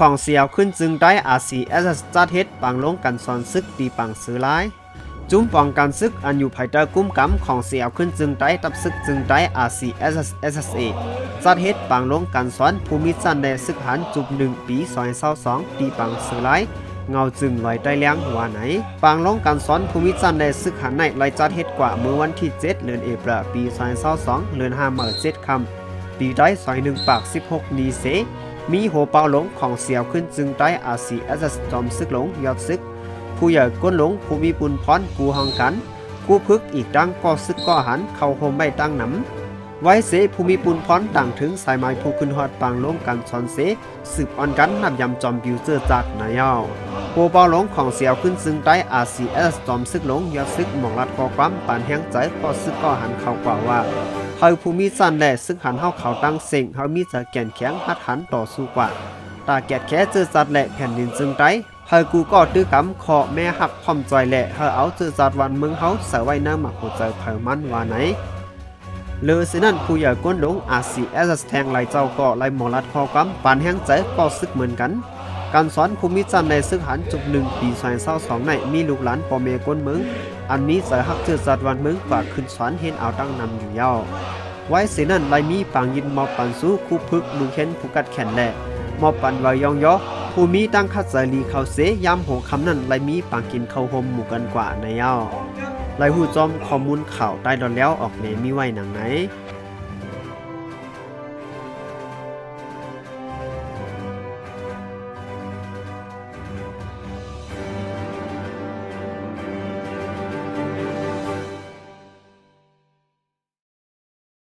ของเสียวขึ้นจึงได้อาซีเอสจัดเฮ็ดปังลงกันสอนซึกตีปังซื้อหลายจุ้มปองกันซึกอันอยู่ภายใต้กุ้มกำของเสียวขึ้นจึงได้ตับซึกจึงได้ RCSSA จัดเฮ็ดปังลงกันสอนภูมิจันแดซึกหันจุบหนึ่งปีซอยเศร้าสองตีปังสือไลเงาจึงไว้ได้เลี้ยงหัวไหนปังลงกันสอนภูมิจันแดซึกหันในไลจัดเฮ็ดกว่าเมื่อวันที่7เดือนเอพรปีซอยเศร้าสองเดือนห้าเมื่อเจ็ดคำปีได้ซอยหนึ่งปาก16นีเส มีหัวเปาหลงของเสียวขึ้นจึงได้ RCSS จอมซึกหลงยอดซึก ผู้ใหญ่ก้นหลงผู้มีบุญพรกูห้องกัน กูพึกอีกดังก็ซึกก็หันเข้าโฮมไม่ตั้งหนำไว้เสผู้มีบุญพรต่างถึงสายไม้ผู้ขึ้นฮอดปางลงกันสอนเสสืบอ่อนกันนับยำจอมบิวเจอร์จากนายาวโปเปาหลงของเสียวขึ้นซึ่งใต้ RCS จอมซึกหลงยอดซึกหมองรัดคอความปานแห้งใจก็ซึกก็หันเข้ากว่าว่า เฮาผู้มีสันแหล่ซึกหันเฮาเขาตั้งเซ็งเฮามีจะแก่นแข็งหัดหันต่อสู้กว่าตาแกดแค่เจอจัดแหละแผ่นดินจึงไตเฮากูก็ตื้อกำขอแม่หักพร้อมจอยแหละเฮาเอาเจอจัดวันเมืองเฮาเสไว้น้าหมักหัวใจเผามันว่าไหนเลอสินั่นผู้ใหญ่ก้นหลงอาซีเอสแทงไหลเจ้าก็ไหลหมอลัดคอกำปานแห้งใจก็ซึกเหมือนกันการสอนภูมิจันในซึกหันจุกหนึ่งปีสายเศร้าสองในมีลูกหลานปอเมก้นเมือง อันนี้สายหักเจอสัตว์วันเมืองฝากขึ้นสอนเห็นเอาตั้งนำอยู่ยาวไว้เสนั่นไหลมีปางยินมอปันสู้คู่พึกลุงเข็นผู้กัดแขนแหละมอบปันวายองยอผู้มีตั้งคัดใจลีเขาเสยามโหคำนั้นไลมีปางกินเข้าวหมหมู่กันกว่าในเย้าไลหูจอมข้อมูลข่าวใต้ดอนแล้วออกเนมีไว้หนังไหน